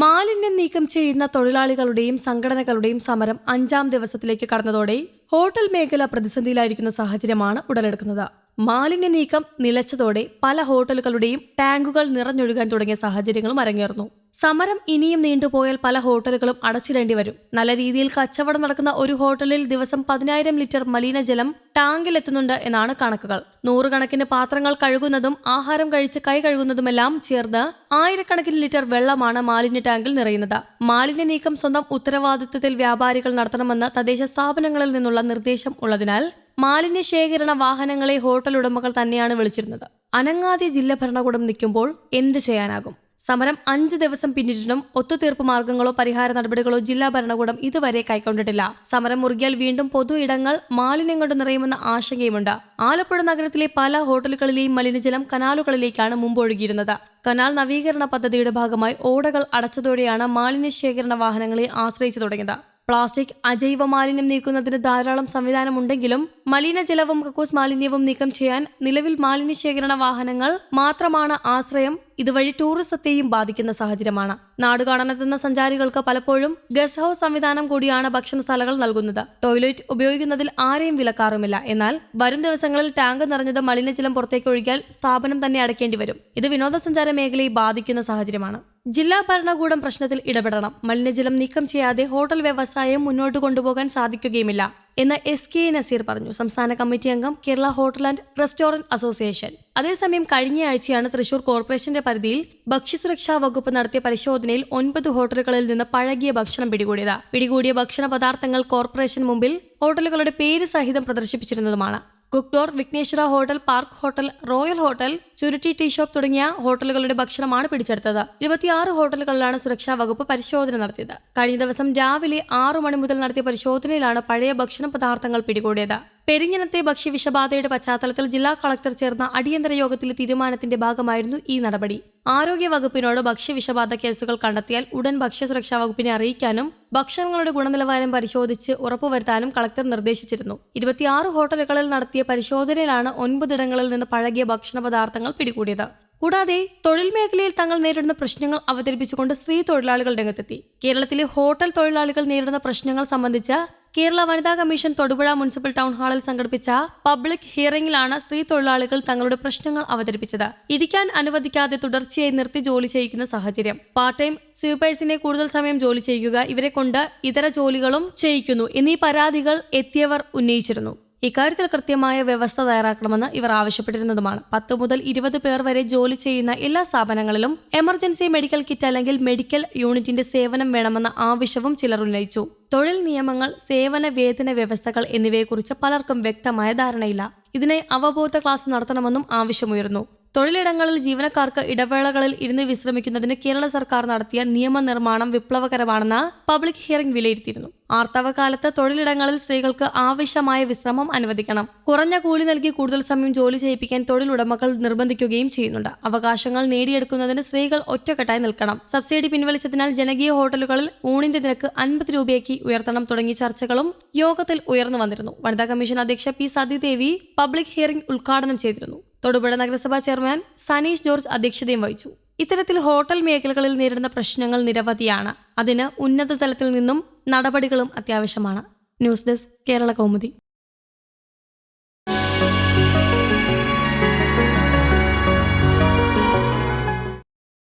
മാലിന്യം നീക്കം ചെയ്യുന്ന തൊഴിലാളികളുടെയും സംഘടനകളുടെയും സമരം അഞ്ചാം ദിവസത്തിലേക്ക് കടന്നതോടെ ഹോട്ടൽ മേഖല പ്രതിസന്ധിയിലായിരിക്കുന്ന സാഹചര്യമാണ് ഉടലെടുക്കുന്നത്. മാലിന്യ നീക്കം നിലച്ചതോടെ പല ഹോട്ടലുകളുടെയും ടാങ്കുകൾ നിറഞ്ഞൊഴുകാൻ തുടങ്ങിയ സാഹചര്യങ്ങളും അരങ്ങേറുന്നു. സമരം ഇനിയും നീണ്ടുപോയാൽ പല ഹോട്ടലുകളും അടച്ചിടേണ്ടി വരും. നല്ല രീതിയിൽ കച്ചവടം നടക്കുന്ന ഒരു ഹോട്ടലിൽ ദിവസം പതിനായിരം ലിറ്റർ മലിനജലം ടാങ്കിലെത്തുന്നുണ്ട് എന്നാണ് കണക്കുകൾ. നൂറുകണക്കിന് പാത്രങ്ങൾ കഴുകുന്നതും ആഹാരം കഴിച്ച് കൈ കഴുകുന്നതുമെല്ലാം ചേർന്ന് ആയിരക്കണക്കിന് ലിറ്റർ വെള്ളമാണ് മാലിന്യ ടാങ്കിൽ നിറയുന്നത്. മാലിന്യ നീക്കം സ്വന്തം ഉത്തരവാദിത്തത്തിൽ വ്യാപാരികൾ നടത്തണമെന്ന് തദ്ദേശ സ്ഥാപനങ്ങളിൽ നിന്നുള്ള നിർദ്ദേശം ഉള്ളതിനാൽ മാലിന്യ ശേഖരണ വാഹനങ്ങളെ ഹോട്ടൽ ഉടമകൾ തന്നെയാണ് വിളിച്ചിരുന്നത്. അനങ്ങാതെ ജില്ലാ ഭരണകൂടം നിൽക്കുമ്പോൾ എന്തു ചെയ്യാനാകും? സമരം അഞ്ച് ദിവസം പിന്നിട്ടിട്ടും ഒത്തുതീർപ്പ് മാർഗങ്ങളോ പരിഹാര നടപടികളോ ജില്ലാ ഭരണകൂടം ഇതുവരെ കൈക്കൊണ്ടിട്ടില്ല. സമരം മുറുകിയാൽ വീണ്ടും പൊതു ഇടങ്ങൾ മാലിന്യം കൊണ്ട് നിറയുമെന്ന ആശങ്കയുമുണ്ട്. ആലപ്പുഴ നഗരത്തിലെ പല ഹോട്ടലുകളിലെയും മലിനജലം കനാലുകളിലേക്കാണ് മുമ്പ് ഒഴുകിയിരുന്നത്. കനാൽ നവീകരണ പദ്ധതിയുടെ ഭാഗമായി ഓടകൾ അടച്ചതോടെയാണ് മാലിന്യ ശേഖരണ വാഹനങ്ങളെ ആശ്രയിച്ചു തുടങ്ങിയത്. പ്ലാസ്റ്റിക് അജൈവ മാലിന്യം നീക്കുന്നതിന് ധാരാളം സംവിധാനമുണ്ടെങ്കിലും മലിനജലവും കക്കൂസ് മാലിന്യവും നീക്കം ചെയ്യാൻ നിലവിൽ മാലിന്യ ശേഖരണ വാഹനങ്ങൾ മാത്രമാണ് ആശ്രയം ഇതുവഴി ടൂറിസത്തെയും ബാധിക്കുന്ന സാഹചര്യമാണ്. നാട് കാണാനെത്തുന്ന സഞ്ചാരികൾക്ക് പലപ്പോഴും ഗസ്റ്റ് ഹൌസ് സംവിധാനം കൂടിയാണ് ഭക്ഷണശാലകൾ നൽകുന്നത്. ടോയ്ലറ്റ് ഉപയോഗിക്കുന്നതിൽ ആരെയും വിലക്കാറുമില്ല. എന്നാൽ വരും ദിവസങ്ങളിൽ ടാങ്ക് നിറഞ്ഞത് മലിനജലം പുറത്തേക്ക് ഒഴുകിയാൽ സ്ഥാപനം തന്നെ അടയ്ക്കേണ്ടി വരും. ഇത് വിനോദസഞ്ചാര മേഖലയെ ബാധിക്കുന്ന സാഹചര്യമാണ്. ജില്ലാ ഭരണകൂടം പ്രശ്നത്തിൽ ഇടപെടണം. മലിനജലം നീക്കം ചെയ്യാതെ ഹോട്ടൽ വ്യവസായം മുന്നോട്ട് കൊണ്ടുപോകാൻ സാധിക്കുകയുമില്ല. എന്ന് എസ് കെ നസീർ പറഞ്ഞു. സംസ്ഥാന കമ്മിറ്റി അംഗം Kerala hotel and restaurant association. അതേസമയം കഴിഞ്ഞ ആഴ്ചയാണ് തൃശൂർ കോർപ്പറേഷന്റെ പരിധിയിൽ ഭക്ഷ്യസുരക്ഷാ വകുപ്പ് നടത്തിയ പരിശോധനയിൽ ഒൻപത് ഹോട്ടലുകളിൽ നിന്ന് പഴകിയ ഭക്ഷണം പിടികൂടിയത്. പിടികൂടിയ ഭക്ഷണ പദാർത്ഥങ്ങൾ കോർപ്പറേഷൻ മുമ്പിൽ ഹോട്ടലുകളുടെ പേര് സഹിതം പ്രദർശിപ്പിച്ചിരുന്നതുമാണ്. Cookdoor Vighneshwara hotel park hotel royal hotel Churutti tea shop തുടങ്ങിയ ഹോട്ടലുകളുടെ ഭക്ഷണമാണ് പിടിച്ചെടുത്തത്. ഇരുപത്തിയാറ് ഹോട്ടലുകളിലാണ് സുരക്ഷാ വകുപ്പ് പരിശോധന നടത്തിയത്. കഴിഞ്ഞ ദിവസം രാവിലെ ആറു മണി മുതൽ നടത്തിയ പരിശോധനയിലാണ് പഴയ ഭക്ഷണ പദാർത്ഥങ്ങൾ പിടികൂടിയത്. പെരിഞ്ഞനത്തെ ഭക്ഷ്യവിഷബാധയുടെ പശ്ചാത്തലത്തിൽ ജില്ലാ കളക്ടർ ചേർന്ന അടിയന്തര യോഗത്തിലെ തീരുമാനത്തിന്റെ ഭാഗമായിരുന്നു ഈ നടപടി. ആരോഗ്യ വകുപ്പിനോട് ഭക്ഷ്യവിഷബാധ കേസുകൾ കണ്ടെത്തിയാൽ ഉടൻ ഭക്ഷ്യസുരക്ഷാ വകുപ്പിനെ അറിയിക്കാനും ഭക്ഷണങ്ങളുടെ ഗുണനിലവാരം പരിശോധിച്ച് ഉറപ്പുവരുത്താനും കളക്ടർ നിർദ്ദേശിച്ചിരുന്നു. ഇരുപത്തിയാറ് ഹോട്ടലുകളിൽ നടത്തിയ പരിശോധനയിലാണ് ഒൻപതിടങ്ങളിൽ നിന്ന് പഴകിയ ഭക്ഷണ പദാർത്ഥങ്ങൾ പിടികൂടിയത്. കൂടാതെ തൊഴിൽ മേഖലയിൽ തങ്ങൾ നേരിടുന്ന പ്രശ്നങ്ങൾ അവതരിപ്പിച്ചുകൊണ്ട് സ്ത്രീ തൊഴിലാളികൾ രംഗത്തെത്തി. കേരളത്തിലെ ഹോട്ടൽ തൊഴിലാളികൾ നേരിടുന്ന പ്രശ്നങ്ങൾ സംബന്ധിച്ച കേരള വനിതാ കമ്മീഷൻ തൊടുപുഴ മുനിസിപ്പൽ ടൗൺ ഹാളിൽ സംഘടിപ്പിച്ച പബ്ലിക് ഹിയറിംഗിലാണ് സ്ത്രീ തൊഴിലാളികൾ തങ്ങളുടെ പ്രശ്നങ്ങൾ അവതരിപ്പിച്ചത്. ഇരിക്കാൻ അനുവദിക്കാതെ തുടർച്ചയായി നിർത്തി ജോലി ചെയ്യിക്കുന്ന സാഹചര്യം. പാർട്ട് ടൈം സ്വീപ്പേഴ്സിനെ കൂടുതൽ സമയം ജോലി ചെയ്യുക ഇവരെ കൊണ്ട് ഇതര ജോലികളും ചെയ്യിക്കുന്നു എന്നീ പരാതികൾ എത്തിയവർ ഉന്നയിച്ചിരുന്നു. ഇക്കാര്യത്തിൽ കൃത്യമായ വ്യവസ്ഥ തയ്യാറാക്കണമെന്ന് ഇവർ ആവശ്യപ്പെട്ടിരുന്നതുമാണ്. പത്ത് മുതൽ ഇരുപത് പേർ വരെ ജോലി ചെയ്യുന്ന എല്ലാ സ്ഥാപനങ്ങളിലും എമർജൻസി മെഡിക്കൽ കിറ്റ് അല്ലെങ്കിൽ മെഡിക്കൽ യൂണിറ്റിന്റെ സേവനം വേണമെന്ന ആവശ്യവും ചിലർ ഉന്നയിച്ചു. തൊഴിൽ നിയമങ്ങൾ സേവന വേതന വ്യവസ്ഥകൾ എന്നിവയെക്കുറിച്ച് പലർക്കും വ്യക്തമായ ധാരണയില്ല. ഇതിനെ അവബോധ ക്ലാസ് നടത്തണമെന്നും ആവശ്യമുയർന്നു. തൊഴിലിടങ്ങളിൽ ജീവനക്കാർക്ക് ഇടവേളകളിൽ ഇരുന്ന് വിശ്രമിക്കുന്നതിന് കേരള സർക്കാർ നടത്തിയ നിയമനിർമ്മാണം വിപ്ലവകരമാണെന്ന് പബ്ലിക് ഹിയറിംഗ് വിലയിരുത്തിയിരുന്നു. ആർത്തവകാലത്ത് തൊഴിലിടങ്ങളിൽ സ്ത്രീകൾക്ക് ആവശ്യമായ വിശ്രമം അനുവദിക്കണം. കുറഞ്ഞ കൂലി നൽകി കൂടുതൽ സമയം ജോലി ചെയ്യിപ്പിക്കാൻ തൊഴിലുടമകൾ നിർബന്ധിക്കുകയും ചെയ്യുന്നുണ്ട്. അവകാശങ്ങൾ നേടിയെടുക്കുന്നതിന് സ്ത്രീകൾ ഒറ്റക്കെട്ടായി നിൽക്കണം. സബ്സിഡി പിൻവലിച്ചതിനാൽ ജനകീയ ഹോട്ടലുകളിൽ ഊണിന്റെ നിരക്ക് അൻപത് രൂപയാക്കി ഉയർത്തണം തുടങ്ങിയ ചർച്ചകളും യോഗത്തിൽ ഉയർന്നു വന്നിരുന്നു. വനിതാ കമ്മീഷൻ അധ്യക്ഷ പി സതിദേവി പബ്ലിക് ഹിയറിംഗ് ഉദ്ഘാടനം ചെയ്തിരുന്നു. തൊടുപുഴ നഗരസഭാ ചെയർമാൻ സനീഷ് ജോർജ് അധ്യക്ഷതയും വഹിച്ചു. ഇത്തരത്തിൽ ഹോട്ടൽ മേഖലകളിൽ നേരിടുന്ന പ്രശ്നങ്ങൾ നിരവധിയാണ്. അതിന് ഉന്നത തലത്തിൽ നിന്നും നടപടികളും അത്യാവശ്യമാണ്. News desk Kerala Kaumudi.